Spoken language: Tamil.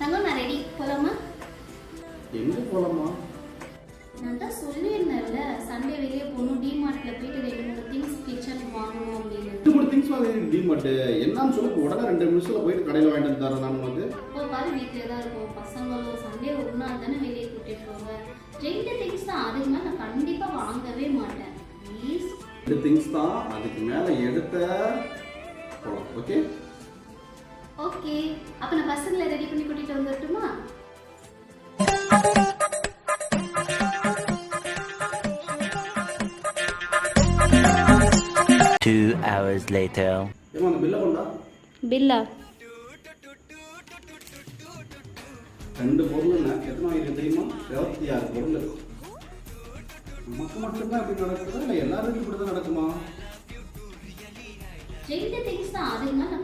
தங்கம் நான் ரெடி போலாமா? எங்கே போகலாமா நான் தான் சொல்லியிருந்தேன்ல சண்டே வெளியே போகணும் டிமார்ட்ல போயிட்டு ரெண்டு மூணு திங்ஸ் கிச்சனுக்கு வாங்கணும் அப்படின்னு. ரெண்டு மூணு திங்ஸ் வாங்க டிமார்ட் என்னன்னு சொல்ல உடனே ரெண்டு நிமிஷத்துல போயிட்டு கடையில் வாங்கிட்டு தரேன் நான் உனக்கு. இப்போ பாரு வீட்டிலே தான் இருக்கும். பசங்களும் சண்டே ஒரு நாள் தானே வெளியே கூட்டிட்டு போவாங்க. ரெண்டு திங்ஸ் தான் அதுக்கு மேலே நான் கண்டிப்பாக வாங்கவே மாட்டேன். ப்ளீஸ் ரெண்டு திங்ஸ் தான் அதுக்கு மேலே எடுத்த ஓகே ஓகே அப்போ நான் பசங்களை ரெடி பண்ணி கூட்டிட்டு வந்துடட்டுமா Two hours later. பில்லை பில்லா? ரெண்டு பொருள் என்ன? எத்தனை ஆயிரம் தெரியுமா? இருபத்தி ஆறு பொருள் நமக்கு மட்டும்தான் இப்படி நடக்குதா? இல்லை எல்லாருக்கும் இப்படி தான் நடக்குமா? ரெண்டு திங்ஸ் தான். அதுக்கு மேலே